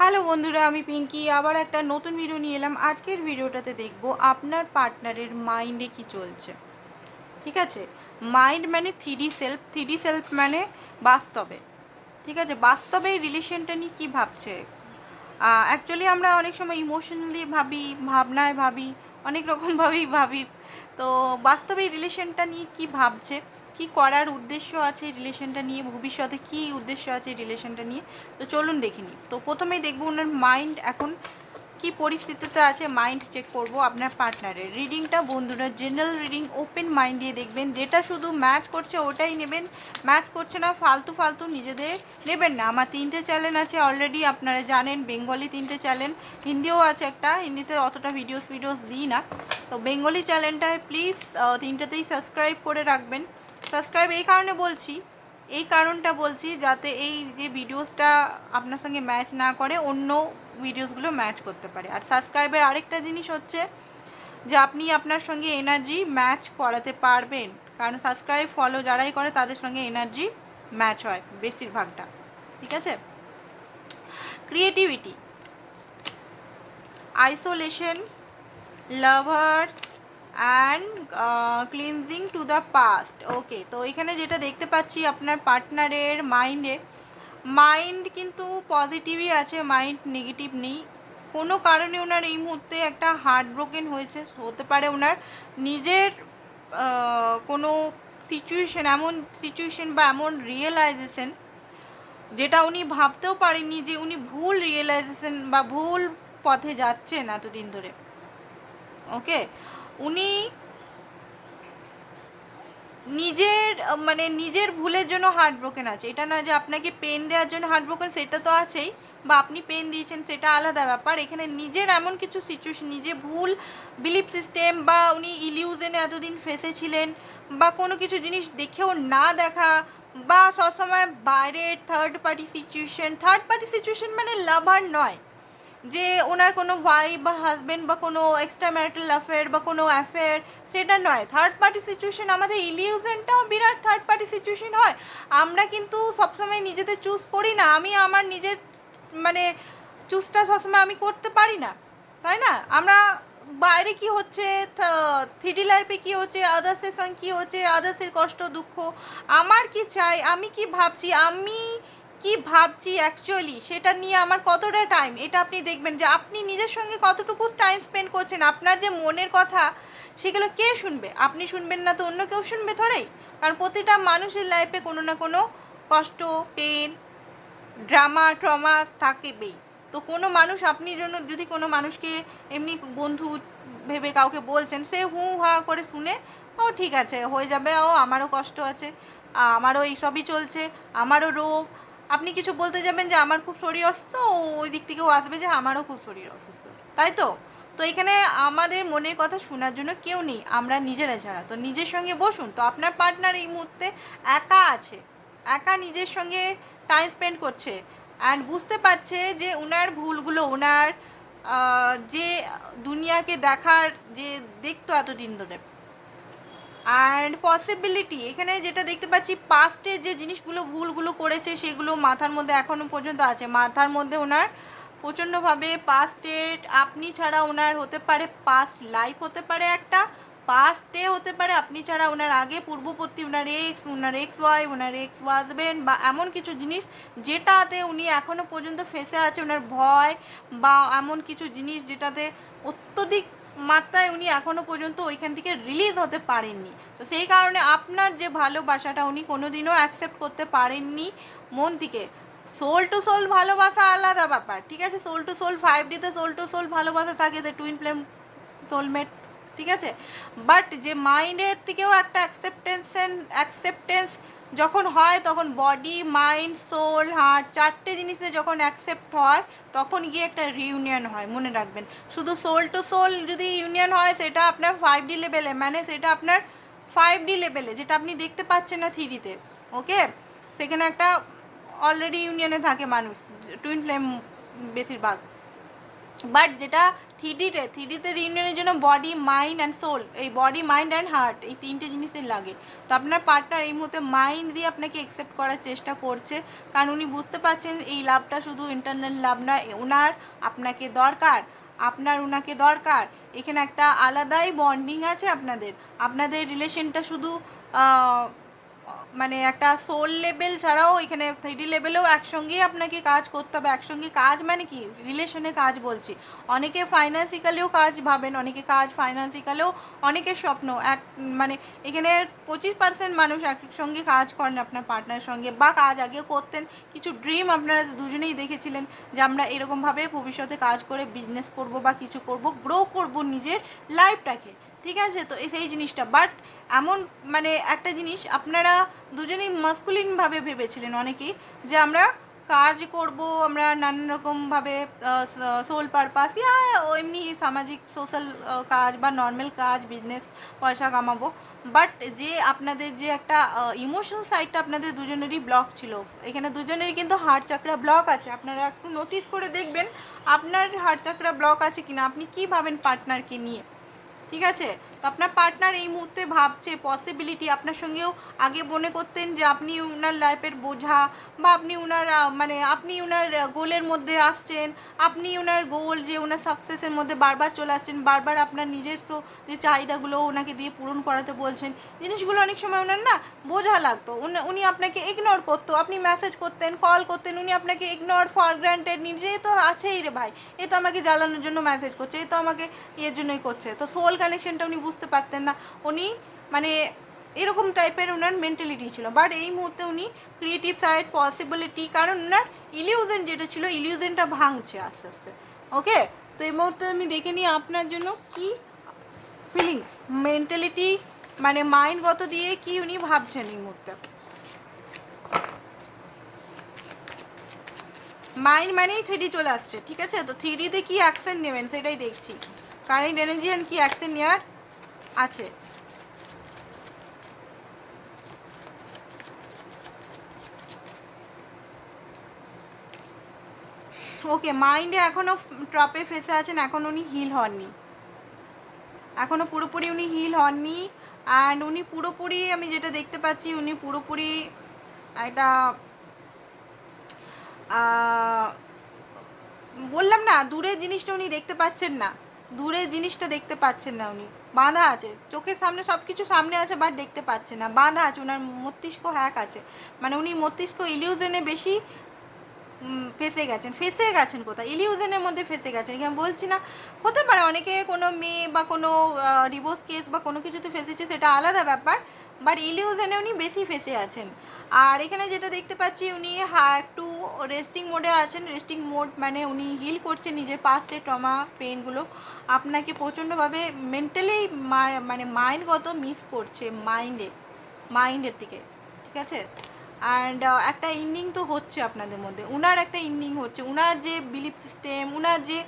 Hello বন্ধুরা, আমি পিঙ্কি। আবার একটা নতুন ভিডিও নিয়ে এলাম। আজকের ভিডিওটাতে দেখব আপনার পার্টনারের মাইন্ডে কি চলছে। ঠিক আছে? মাইন্ড মানে থ্রি সেলফ থ্রি সেলফ মানে বাস্তবে। ঠিক আছে? বাস্তবে রিলেশনটা নিয়ে কী ভাবছে? অ্যাকচুয়ালি আমরা অনেক সময় ইমোশনালি ভাবি, ভাবনায় ভাবি, অনেক রকমভাবেই ভাবি। তো বাস্তবে রিলেশনটা নিয়ে কি ভাবছে? কি করার উদ্দেশ্য আছে রিলেশনটা নিয়ে? ভবিষ্যতে কি উদ্দেশ্য আছে রিলেশনটা নিয়ে? তো চলুন দেখিনি তো প্রথমেই দেখব ওনার মাইন্ড এখন কি পরিস্থিতিতে আছে মাইন্ড চেক করব আপনার পার্টনারের রিডিংটা বন্ধুরা জেনারেল রিডিং ওপেন মাইন্ড দিয়ে দেখবেন। যেটা শুধু ম্যাচ করছে ওটাই নেবেন। ম্যাচ করছে না, ফালতু ফালতু নিজেদের নেবেন না। আমার তিনটে চ্যানেল আছে অলরেডি আপনারা জানেন বেঙ্গলি তিনটে চ্যানেল হিন্দিও আছে একটা, হিন্দিতে অতটা ভিডিওস ভিডিওস দিই না। তো বেঙ্গলি চ্যানেলটায় প্লিজ তিনটেতেই সাবস্ক্রাইব করে রাখবেন। সাবস্ক্রাইব এই কারণে বলছি, এই কারণটা বলছি যাতে এই যে ভিডিওসটা আপনার সঙ্গে ম্যাচ না করে, অন্য ভিডিওসগুলো ম্যাচ করতে পারে। আর সাবস্ক্রাইবের আরেকটা জিনিস হচ্ছে যে আপনি আপনার সঙ্গে এনার্জি ম্যাচ করাতে পারবেন। কারণ সাবস্ক্রাইব ফলো যারাই করে তাদের সঙ্গে এনার্জি ম্যাচ হয় বেশিরভাগটা। ঠিক আছে? Creativity isolation lovers and cleansing to the past okay তো এখানে যেটা দেখতে পাচ্ছি আপনার পার্টনারের মাইন্ডে মাইন্ড কিন্তু পজিটিভই আছে মাইন্ড নেগেটিভ নেই। কোনো কারণে ওনার এই মুহূর্তে একটা হার্ট ব্রোকেন হয়েছে, হতে পারে ওনার নিজের কোনো সিচুয়েশন এমন সিচুয়েশন বা এমন রিয়েলাইজেশন যেটা উনি ভাবতেও পারেননি যে উনি ভুল রিয়েলাইজেশন বা ভুল পথে যাচ্ছেন এতদিন ধরে। ওকে উনি নিজের মানে নিজের ভুলের জন্য হার্ট ব্রোকেন আছে। এটা না যে আপনাকে পেন দেওয়ার জন্য হার্ট ব্রোকেন সেটা তো আছেই, বা আপনি পেন দিয়েছেন, সেটা আলাদা ব্যাপার। এখানে নিজের এমন কিছু সিচুয়েশন নিজে ভুল বিলিফ সিস্টেম বা উনি ইলিউজনে এতদিন ফেসেছিলেন, বা কোনো কিছু জিনিস দেখেও না দেখা, বা সবসময় বাইরের third party situation third party situation মানে লাভার নয়। যে ওনার কোনো ভাই বা হাজবেন্ড বা কোনো এক্সট্রা ম্যারিটাল অ্যাফেয়ার বা কোনো অ্যাফেয়ার সেটা নয়। থার্ড পার্টি সিচুয়েশন আমাদের ইলিউশনটাও বিরাট থার্ড পার্টি সিচুয়েশন হয়। আমরা কিন্তু সবসময় নিজেদের চুজ করি না। আমি আমার নিজের মানে চুজটা সবসময় আমি করতে পারি না। তাই না? আমরা বাইরে কি হচ্ছে থ্রিডি লাইফে কি হচ্ছে আদার্সের সঙ্গে কী হচ্ছে আদার্সের কষ্ট, দুঃখ, আমার কি চাই, আমি কি ভাবছি, আমি কি ভাবছি অ্যাকচুয়ালি সেটা নিয়ে আমার কতটা টাইম এটা আপনি দেখবেন যে আপনি নিজের সঙ্গে কতটুকু টাইম স্পেন্ড করছেন, আপনার যে মনের কথা, সেগুলো কে শুনবে? আপনি শুনবেন না তো অন্য কেউ শুনবে থোড়াই কারণ প্রতিটা মানুষের লাইফে কোনো না কোনো কষ্ট পেন ড্রামা ট্রমা থাকবেই। তো কোনো মানুষ আপনি জন্য যদি কোনো মানুষকে এমনি বন্ধু ভেবে কাউকে বলছেন, সে হু হা করে শুনে, ও ঠিক আছে, হয়ে যাবে, ও আমারও কষ্ট আছে আমারও এইসবই চলছে, আমারও রোগ আপনি কিছু বলতে যাবেন যে আমার খুব শরীর অসুস্থ ওই দিক থেকেও আসবে যে আমারও খুব শরীর অসুস্থ। তাই তো? তো এখানে আমাদের মনের কথা শোনার জন্য কেউ নেই, আমরা নিজেরা ছাড়া। তো নিজের সঙ্গে বসুন, তো আপনার পার্টনার এই মুহূর্তে একা আছে, একা নিজের সঙ্গে টাইম স্পেন্ড করছে অ্যান্ড বুঝতে পারছে যে ওনার ভুলগুলো ওনার যে দুনিয়াকে দেখার, যে দেখতো এতদিন ধরে। অ্যান্ড পসিবিলিটি এখানে যেটা দেখতে পাচ্ছি পাস্টে যে জিনিসগুলো, ভুলগুলো করেছে, সেগুলো মাথার মধ্যে এখনও পর্যন্ত আছে। মাথার মধ্যে ওনার প্রচণ্ডভাবে পাস্টের আপনি ছাড়া ওনার হতে পারে পাস্ট লাইফ হতে পারে একটা পাস্টে হতে পারে আপনি ছাড়া ওনার আগে, পূর্ববর্তী ওনার এক্স ওনার এক্স ওয়াই ওনার এক্স হাজবেন্ড বা এমন কিছু জিনিস যেটাতে উনি এখনও পর্যন্ত ফেসে আছে, ওনার ভয় বা এমন কিছু জিনিস যেটাতে অত্যধিক মাত্রায় উনি এখনও পর্যন্ত ওইখান থেকে রিলিজ হতে পারেননি। তো সেই কারণে আপনার যে ভালোবাসাটা উনি কোনোদিনও অ্যাকসেপ্ট করতে পারেননি মন থেকে। সোল টু সোল ভালোবাসা আলাদা ব্যাপার, ঠিক আছে? সোল টু সোল ফাইভ ডিতে সোল টু সোল ভালোবাসা থাকে যে টুইন ফ্লেম সোলমেট ঠিক আছে? বাট যে মাইন্ডের থেকেও একটা অ্যাকসেপ্টেন্সেন অ্যাকসেপ্টেন্স যখন হয় তখন বডি মাইন্ড সোল হার্ট চারটে জিনিসে যখন অ্যাকসেপ্ট হয়, তখন গিয়ে একটা রিউনিয়ন হয়, মনে রাখবেন। শুধু সোল টু সোল যদি ইউনিয়ন হয়, সেটা আপনার ফাইভ ডি লেভেলে মানে সেটা আপনার ফাইভ ডি লেভেলে যেটা আপনি দেখতে পাচ্ছেন না থ্রিডিতে ওকে সেখানে একটা অলরেডি ইউনিয়নে থাকে মানুষ টুইন ফ্লেম বেশিরভাগ। বাট যেটা থ্রিডিতে থ্রিডিতে রিউনিয়নের জন্য বডি মাইন্ড অ্যান্ড সোল এই বডি মাইন্ড অ্যান্ড হার্ট এই তিনটে জিনিসই লাগে। তো আপনার পার্টনার এই মুহূর্তে মাইন্ড দিয়ে আপনাকে একসেপ্ট করার চেষ্টা করছে, কারণ উনি বুঝতে পারছেন এই লাভটা শুধু ইন্টারনাল লাভ না ওনার আপনাকে দরকার, আপনার ওনাকে দরকার। এখানে একটা আলাদাই বন্ডিং আছে আপনাদের। আপনাদের রিলেশনটা শুধু মানে একটা সোল লেভেল ছাড়াও এখানে থ্রিডি লেভেলেও একসঙ্গেই আপনাকে কাজ করতে হবে। একসঙ্গে কাজ মানে কি? রিলেশনে কাজ বলছি। অনেকে ফাইন্যান্সিক্যালিও কাজ ভাবেন, অনেকে কাজ ফাইন্যান্সিক্যালেও অনেকের স্বপ্ন। এক মানে এখানে পঁচিশ পার্সেন্ট মানুষ একসঙ্গে কাজ করেন আপনার পার্টনারের সঙ্গে বা কাজ আগেও করতেন। কিছু ড্রিম আপনারা দুজনেই দেখেছিলেন যে আমরা এরকমভাবে ভবিষ্যতে কাজ করে বিজনেস করব বা কিছু করব গ্রো করব নিজের লাইফটাকে ঠিক আছে? তো সেই জিনিসটা। বাট এমন মানে একটা জিনিস, আপনারা দুজনেই মাস্কুলিনভাবে ভেবেছিলেন অনেকেই যে আমরা কাজ করব, আমরা নানান রকমভাবে সোল পারপাস ইয়া এমনি সামাজিক সোশ্যাল কাজ বা নর্মাল কাজ বিজনেস পয়সা কামাবো। বাট যে আপনাদের যে একটা ইমোশনাল সাইডটা আপনাদের দুজনেরই ব্লক ছিল। এখানে দুজনেরই কিন্তু হার্ট চাকরা ব্লক আছে। আপনারা একটু নোটিস করে দেখবেন আপনার হার্ট চাকরা ব্লক আছে কিনা। আপনি কি ভাবেন পার্টনারকে নিয়ে? ঠিক আছে? তো আপনার পার্টনার এই মুহূর্তে ভাবছে পসিবিলিটি আপনার সঙ্গেও আগে মনে করতেন যে আপনি উনার লাইফের বোঝা বা আপনি উনার মানে আপনি উনার গোলের মধ্যে আসছেন, আপনি উনার গোল যে ওনার সাকসেসের মধ্যে বারবার চলে আসছেন, বারবার আপনার নিজস্ব যে চাহিদাগুলো ওনাকে দিয়ে পূরণ করাতে বলছেন, জিনিসগুলো অনেক সময় ওনার না বোঝা লাগতো। উনি- আপনাকে ইগনোর করতো, আপনি মেসেজ করতেন কল করতেন, উনি আপনাকে ইগনোর ফর গ্রান্টেড নিজেই তো আছেই রে ভাই, এ তো আমাকে জ্বালানোর জন্য মেসেজ করছে, এ তো আমাকে ইয়ের জন্যই করছে। তো সোল কানেকশনটা উনি বুঝতে পারতেন না। উনি মানে এরকম টাইপের ওনার মেন্টালিটি ছিল। বাট এই মুহূর্তে উনি ক্রিয়েটিভ সাইড পসিবিলিটি কারণ ওনার ইলিউশন যেটা ছিল ইলিউশনটা ভাঙছে আস্তে আস্তে। ওকে তো এই মুহূর্তে আমি দেখে নিই আপনার জন্য কি ফিলিংস মেন্টালিটি মানে মাইন্ডগত দিয়ে কি উনি ভাবছেন এই মুহূর্তে? মাইন্ড মানেই থ্রিডি চলে আসছে, ঠিক আছে? তো থ্রিডিতে কি অ্যাকশন নেবেন সেটাই দেখছি। কারেন্ট এনার্জি অ্যান্ড কি অ্যাকশন নেওয়ার আছে। ওকে মাইন্ডে এখনও ট্রপে ফেসে আছেন, এখন উনি হিল হননি। এখনও পুরোপুরি উনি হিল হননি অ্যান্ড উনি পুরোপুরি আমি যেটা দেখতে পাচ্ছি, উনি পুরোপুরি একটা বললাম না, দূরের জিনিসটা উনি দেখতে পাচ্ছেন না। দূরের জিনিসটা দেখতে পাচ্ছেন না উনি। বাঁধা আছে। চোখের সামনে সব কিছু সামনে আছে বাট দেখতে পাচ্ছেন না। বাঁধা আছে ওনার মস্তিষ্ক হ্যাক আছে। মানে উনি মস্তিষ্ক ইলিউশনে বেশি ফেসে গেছেন। ফেসে গেছেন কোথায়? ইলিউশনের মধ্যে ফেসে গেছেন। এখানে বলছি না, হতে পারে অনেকে কোনো মেয়ে বা কোনো ডিভোর্স কেস বা কোনো কিছুতে ফেসেছে, সেটা আলাদা ব্যাপার বাট ইলিউশনে উনি বেশি ফেসে আছেন। আর এখানে যেটা দেখতে পাচ্ছি, উনি একটু রেস্টিং মোডে আছেন। রেস্টিং মোড মানে উনি হিল করছেন নিজের পাস্টে টমা পেনগুলো আপনাকে প্রচণ্ডভাবে মেন্টালি মানে মাইন্ডগত মিস করছে মাইন্ডে মাইন্ডের দিকে, ঠিক আছে? অ্যান্ড একটা ইন্ডিং তো হচ্ছে আপনাদের মধ্যে, উনার একটা ইন্ডিং হচ্ছে। উনার যে বিলিফ সিস্টেম উনার যে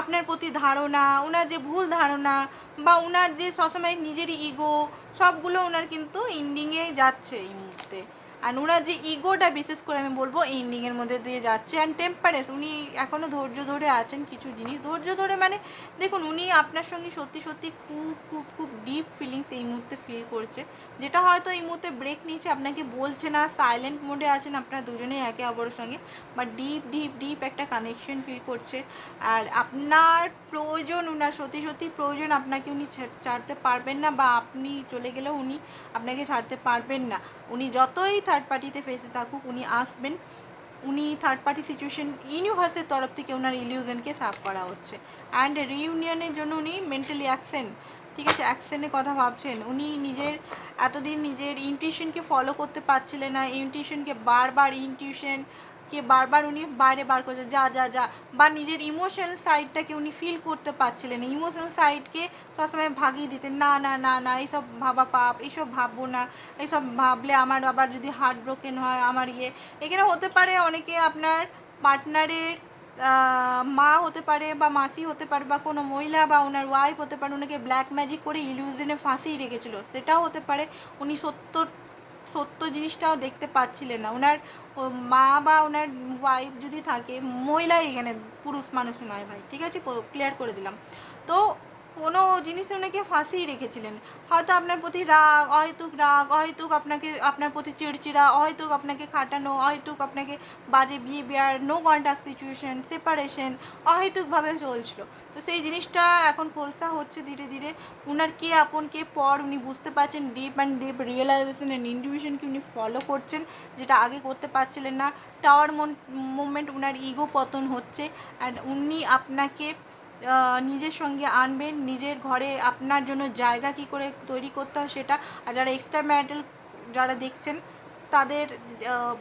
আপনার প্রতি ধারণা, উনার যে ভুল ধারণা, বা উনার যে সবসময় নিজেরই ইগো সবগুলো ওনার কিন্তু ইন্ডিংয়ে যাচ্ছে এই মুহূর্তে। আর ওনার যে ইগোটা বিশেষ করে আমি বলব এন্ডিংয়ের মধ্যে দিয়ে যাচ্ছে। অ্যান্ড টেম্পারেস উনি এখনও ধৈর্য ধরে আছেন কিছু জিনিস। ধৈর্য ধরে মানে দেখুন, উনি আপনার সঙ্গে সত্যি সত্যি খুব খুব খুব ডিপ ফিলিংস এই মুহূর্তে ফিল করছে। যেটা হয়তো এই মুহূর্তে ব্রেক নিচ্ছে আপনাকে বলছে না সাইলেন্ট মোডে আছেন আপনারা দুজনেই একে অপরের সঙ্গে বাট ডিপ ডিপ ডিপ একটা কানেকশন ফিল করছে। আর আপনার প্রয়োজন, উনার সত্যি সত্যি প্রয়োজন, আপনাকে উনি ছাড়তে পারবেন না, বা আপনি চলে গেলেও উনি আপনাকে ছাড়তে পারবেন না। উনি যতই থার্ড পার্টিতে ফেসে থাকুক, উনি আসবেন। উনি থার্ড পার্টি সিচুয়েশন ইউনিভার্সের তরফ থেকে ওনার ইলিউশনকে সাফ করা হচ্ছে। অ্যান্ড রিউনিয়নের জন্য উনি মেন্টালি অ্যাকশন ঠিক আছে? অ্যাকশনের কথা ভাবছেন। উনি নিজের, এতদিন নিজের ইনটিউশনকে ফলো করতে পারছিলেন না। ইনটিউশনকে বারবার ইনটিউশন কে বারবার উনি বাইরে বার করছে, যা যা যা। বা নিজের ইমোশনাল সাইডটাকে উনি ফিল করতে পারছিলেন ইমোশনাল সাইডকে সবসময় ভাগিয়ে দিতেন, না না না না এইসব ভাবা পাপ এইসব ভাববো না। এইসব ভাবলে আমার আবার যদি হার্ট ব্রোকেন হয়, আমার ইয়ে। এখানে হতে পারে অনেকে আপনার পার্টনারের মা হতে পারে বা মাসি হতে পারে বা কোনো মহিলা বা ওনার ওয়াইফ হতে পারে ওনাকে ব্ল্যাক ম্যাজিক করে ইলিউশনে ফাঁসিয়ে রেখেছিল। সেটাও হতে পারে। উনি সত্য সত্য জিনিসটাও দেখতে পাচ্ছিলেন না। ওনার মা বা ওনার ওয়াইফ যদি থাকে, মহিলাই এখানে পুরুষ মানুষ নয় ভাই, ঠিক আছে? ক্লিয়ার করে দিলাম। তো কোনো জিনিসে ওনাকে ফাঁসিয়ে রেখেছিলেন। হয়তো আপনার প্রতি রাগ, অহেতুক রাগ, অহেতুক আপনাকে, আপনার প্রতি চিড়চিড়া, অহেতুক আপনাকে খাটানো, অহেতুক আপনাকে বাজে behaviour no contact situation separation অহেতুকভাবে চলছিল। তো সেই জিনিসটা এখন খোলসা হচ্ছে ধীরে ধীরে। উনার কে আপন, কে পর উনি বুঝতে পারছেন deep and deep realisation and ইন্ডিভিশনকে উনি ফলো করছেন, যেটা আগে করতে পারছিলেন না। টাওয়ার মুভমেন্ট উনার ইগো পতন হচ্ছে অ্যান্ড উনি আপনাকে নিজের সঙ্গে আনবেন, নিজের ঘরে আপনার জন্য জায়গা কি করে তৈরি করতে হয় সেটা, আর যারা এক্সট্রা ম্যারিটাল যারা দেখছেন, তাদের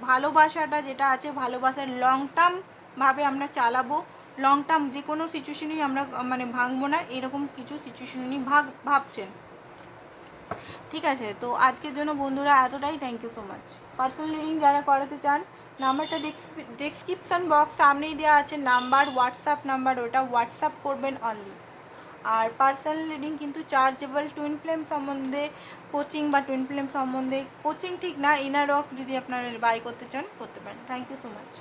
ভালোবাসাটা যেটা আছে, ভালোবাসার লং টার্মভাবে আমরা চালাবো। লং টার্ম যে কোনো সিচুয়েশনেই আমরা মানে ভাঙবো না, এরকম কিছু সিচুয়েশনই ভাগ, ভাবছেন। ঠিক আছে? তো আজকের জন্য বন্ধুরা এতটাই। Thank you so much personal reading যারা করাতে চান, নাম্বারটা ডেসক্রিপশন বক্স সামনেই দেওয়া আছে। নাম্বার হোয়াটসঅ্যাপ নাম্বার, ওটা হোয়াটসঅ্যাপ করবেন অনলি আর পার্সোনাল রিডিং কিন্তু চার্জেবল টুইন ফ্লেম সম্বন্ধে কোচিং বা টুইন ফ্লেম সম্বন্ধে কোচিং ঠিক না ইনার রক যদি আপনারা বাই করতে চান, করতে পারেন। Thank you so much